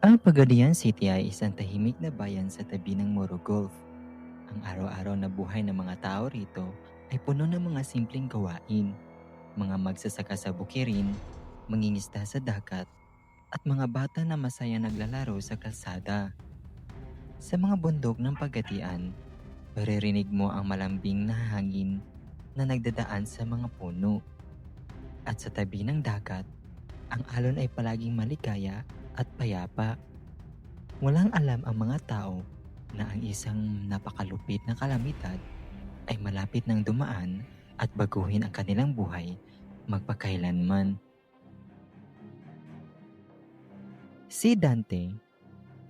Ang Pagadian City ay isang tahimik na bayan sa tabi ng Moro Gulf. Ang araw-araw na buhay ng mga tao rito ay puno ng mga simpleng gawain, mga magsasaka sa bukirin, mangingisda sa dagat, at mga bata na masaya naglalaro sa kalsada. Sa mga bundok ng Pagadian, maririnig mo ang malambing na hangin na nagdadaan sa mga puno. At sa tabi ng dagat, ang alon ay palaging maligaya at payapa. Walang alam ang mga tao na ang isang napakalupit na kalamidad ay malapit ng dumaan at baguhin ang kanilang buhay magpakailanman. Si Dante,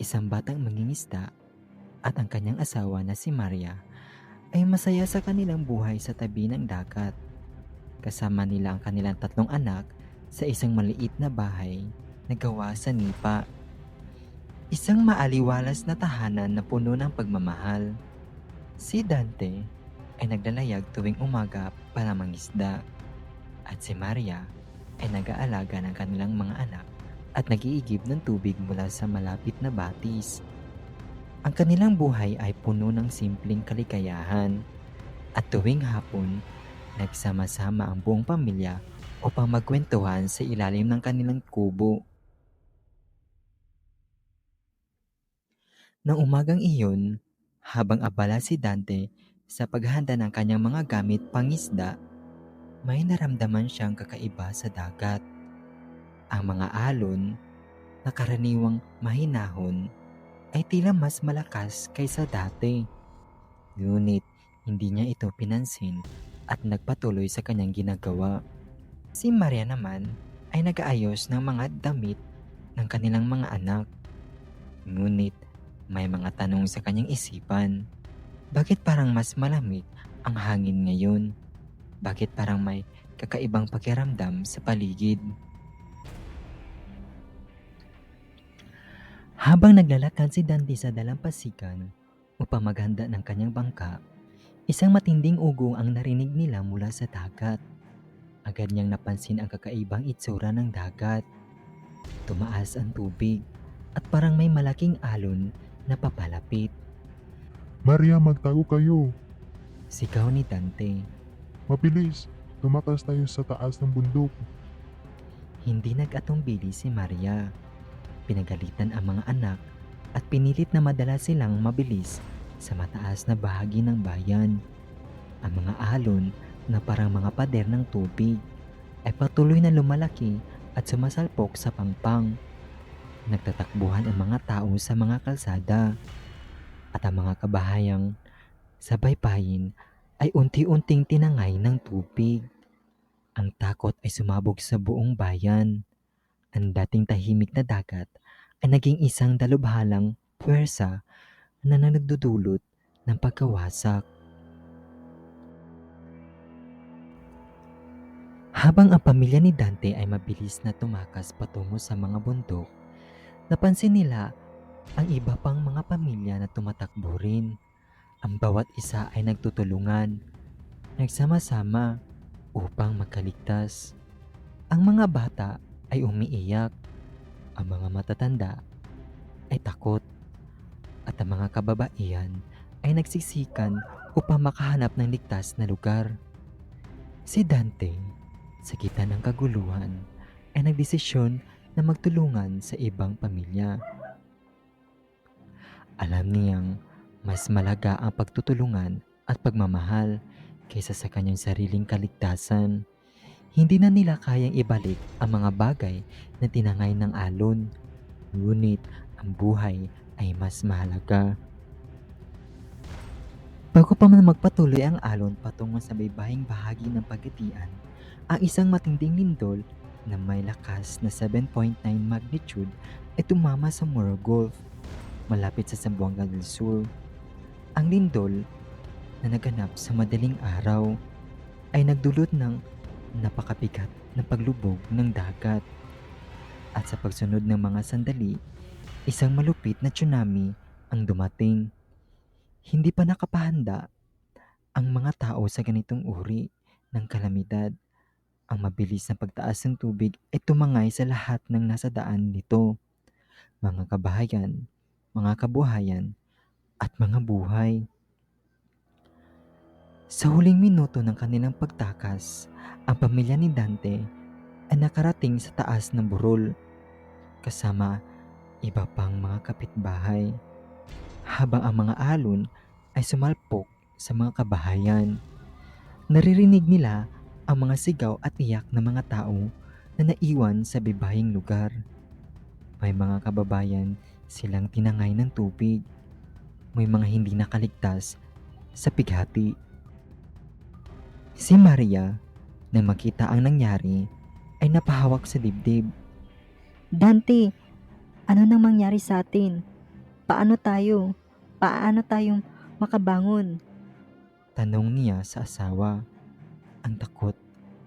isang batang mangingisda at ang kanyang asawa na si Maria ay masaya sa kanilang buhay sa tabi ng dagat. Kasama nila ang kanilang tatlong anak sa isang maliit na bahay na gawa sa nipa. Isang maaliwalas na tahanan na puno ng pagmamahal. Si Dante ay naglalayag tuwing umaga para mangisda at si Maria ay nag-aalaga ng kanilang mga anak at nag-iigib ng tubig mula sa malapit na batis. Ang kanilang buhay ay puno ng simpleng kaligayahan at tuwing hapon, nagsama-sama ang buong pamilya upang magkwentuhan sa ilalim ng kanilang kubo. Nang umagang iyon, habang abala si Dante sa paghanda ng kanyang mga gamit pangisda, may naramdaman siyang kakaiba sa dagat. Ang mga alon na karaniwang mahinahon ay tila mas malakas kaysa dati. Ngunit hindi niya ito pinansin at nagpatuloy sa kanyang ginagawa. Si Maria naman ay nag-aayos ng mga damit ng kanilang mga anak. Ngunit may mga tanong sa kanyang isipan. Bakit parang mas malamig ang hangin ngayon? Bakit parang may kakaibang pakiramdam sa paligid? Habang naglalakad si Dante sa dalampasigan upang maghanda ng kanyang bangka, isang matinding ugong ang narinig nila mula sa dagat. Agad niyang napansin ang kakaibang itsura ng dagat. Tumaas ang tubig at parang may malaking alon na papalapit. Maria, magtago kayo. Sigaw ni Dante. Mabilis, tumakas tayo sa taas ng bundok. Hindi nag-atumbili si Maria. Pinagalitan ang mga anak at pinilit na madala silang mabilis sa mataas na bahagi ng bayan. Ang mga alon na parang mga pader ng tubig ay patuloy na lumalaki at sumasalpok sa pangpang. Nagtatakbuhan ang mga tao sa mga kalsada at ang mga kabahayang sa baybayin ay unti-unting tinangay ng tubig. Ang takot ay sumabog sa buong bayan. Ang dating tahimik na dagat ay naging isang dalubhalang puwersa na nagdudulot ng pagkawasak. Habang ang pamilya ni Dante ay mabilis na tumakas patungo sa mga bundok, napansin nila ang iba pang mga pamilya na tumatakbo rin. Ang bawat isa ay nagtutulungan, nagsama-sama upang magkaligtas. Ang mga bata ay umiiyak, ang mga matatanda ay takot, at ang mga kababaihan ay nagsisikan upang makahanap ng ligtas na lugar. Si Dante, sa gitna ng kaguluhan, ay nagdesisyon na magtulungan sa ibang pamilya. Alam niyang mas malaga ang pagtutulungan at pagmamahal kaysa sa kanyang sariling kaligtasan. Hindi na nila kayang ibalik ang mga bagay na tinangay ng alon. Ngunit ang buhay ay mas mahalaga. Bago pa man magpatuloy ang alon patungo sa baybaying bahagi ng pagatian, ang isang matinding lindol na may lakas na 7.9 magnitude ay tumama sa Moro Gulf malapit sa Zamboanga del Sur. Ang lindol na naganap sa madaling araw ay nagdulot ng napakabigat na paglubog ng dagat. At sa pagsunod ng mga sandali, isang malupit na tsunami ang dumating. Hindi pa nakapahanda ang mga tao sa ganitong uri ng kalamidad. Ang mabilis na pagtaas ng tubig ay tumangay sa lahat ng nasa daan nito. mga kabahayan, mga kabuhayan, at mga buhay. Sa huling minuto ng kanilang pagtakas, ang pamilya ni Dante ay nakarating sa taas ng burol kasama iba pang mga kapitbahay habang ang mga alon ay sumalpok sa mga kabahayan. Naririnig nila ang mga sigaw at iyak ng mga tao na naiwan sa bibahing lugar. May mga kababayan silang tinangay ng tubig. May mga hindi nakaligtas sa pighati. Si Maria, nang makita ang nangyari, ay napahawak sa dibdib. Dante, ano nang mangyari sa atin? Paano tayo? Paano tayong makabangon? Tanong niya sa asawa. Ang takot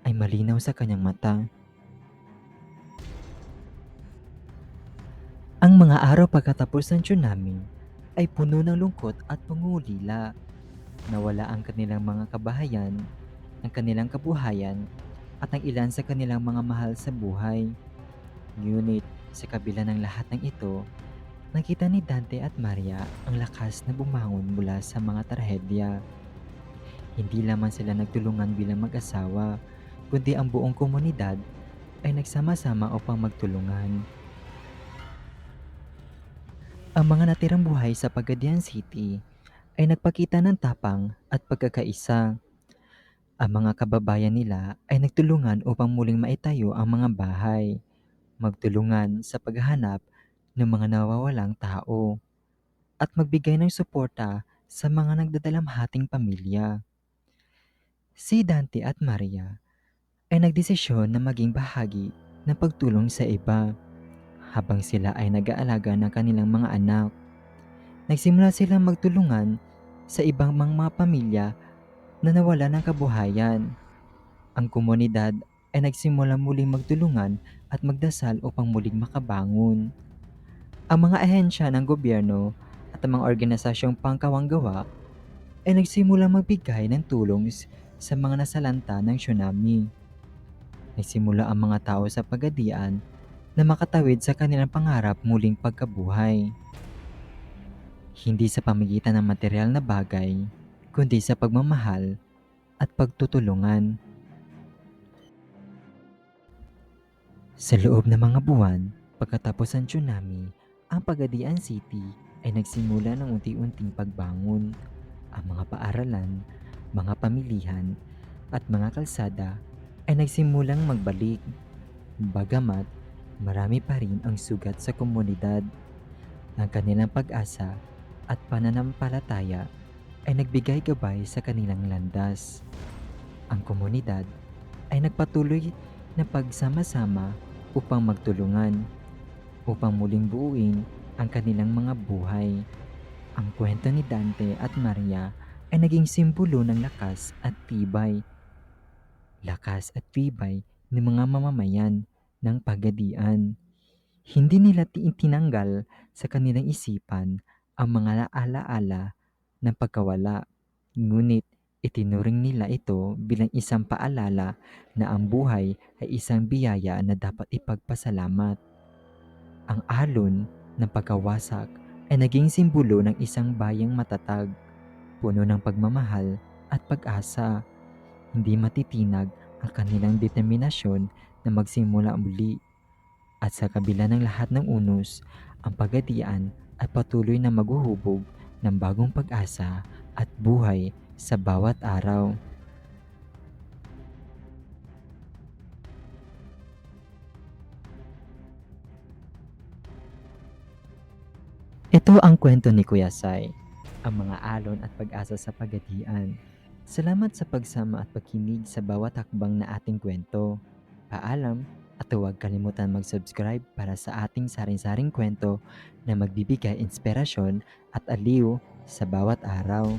ay malinaw sa kanyang mata. Ang mga araw pagkatapos ng tsunami ay puno ng lungkot at pangulila. Nawala ang kanilang mga kabahayan, ang kanilang kabuhayan, at ang ilan sa kanilang mga mahal sa buhay. Ngunit sa kabila ng lahat ng ito, nakita ni Dante at Maria ang lakas na bumangon mula sa mga trahedya. Hindi lamang sila nagtulungan bilang mag-asawa, kundi ang buong komunidad ay nagsama-sama upang magtulungan. Ang mga natirang buhay sa Pagadian City ay nagpakita ng tapang at pagkakaisa. Ang mga kababayan nila ay nagtulungan upang muling maitayo ang mga bahay, magtulungan sa paghahanap ng mga nawawalang tao, at magbigay ng suporta sa mga nagdadalamhating pamilya. Si Dante at Maria ay nagdesisyon na maging bahagi ng pagtulong sa iba habang sila ay nag-aalaga ng kanilang mga anak. Nagsimula silang magtulungan sa ibang mga pamilya na nawala ng kabuhayan. Ang komunidad ay nagsimula muling magtulungan at magdasal upang muling makabangon. Ang mga ahensya ng gobyerno at ang mga organisasyong pangkawanggawa ay nagsimula magbigay ng tulong sa mga nasalanta ng tsunami. Nagsimula ang mga tao sa pagadian na makatawid sa kanilang pangarap muling pagkabuhay. Hindi sa pamagitan ng material na bagay, kundi sa pagmamahal at pagtutulungan. Sa loob ng mga buwan, pagkatapos ng tsunami, ang Pagadian City ay nagsimula ng unti-unting pagbangon. Ang mga paaralan, mga pamilihan, at mga kalsada ay nagsimulang magbalik. Bagamat marami pa rin ang sugat sa komunidad, ang kanilang pag-asa at pananampalataya ay nagbigay gabay sa kanilang landas. Ang komunidad ay nagpatuloy na pagsama-sama upang magtulungan, upang muling buuin ang kanilang mga buhay. Ang kwento ni Dante at Maria ay naging simbolo ng lakas at tibay. Lakas at tibay ng mga mamamayan ng pagadian. Hindi nila ti- itinanggal sa kanilang isipan ang mga alaala ng pagkawala. Ngunit itinuring nila ito bilang isang paalala na ang buhay ay isang biyaya na dapat ipagpasalamat. Ang alon ng pagkawasak ay naging simbolo ng isang bayang matatag, puno ng pagmamahal at pag-asa. Hindi matitinag ang kanilang determinasyon na magsimula muli. At sa kabila ng lahat ng unos, ang pagadian ay patuloy na maghuhubog ng bagong pag-asa at buhay sa bawat araw. Ito ang kwento ni Kuya Sai, ang mga alon at pag-asa sa pagadian. Salamat sa pagsama at pakinig sa bawat hakbang na ating kwento. Paalam at huwag kalimutan mag-subscribe para sa ating saring-saring kwento na magbibigay inspirasyon at aliw sa bawat araw.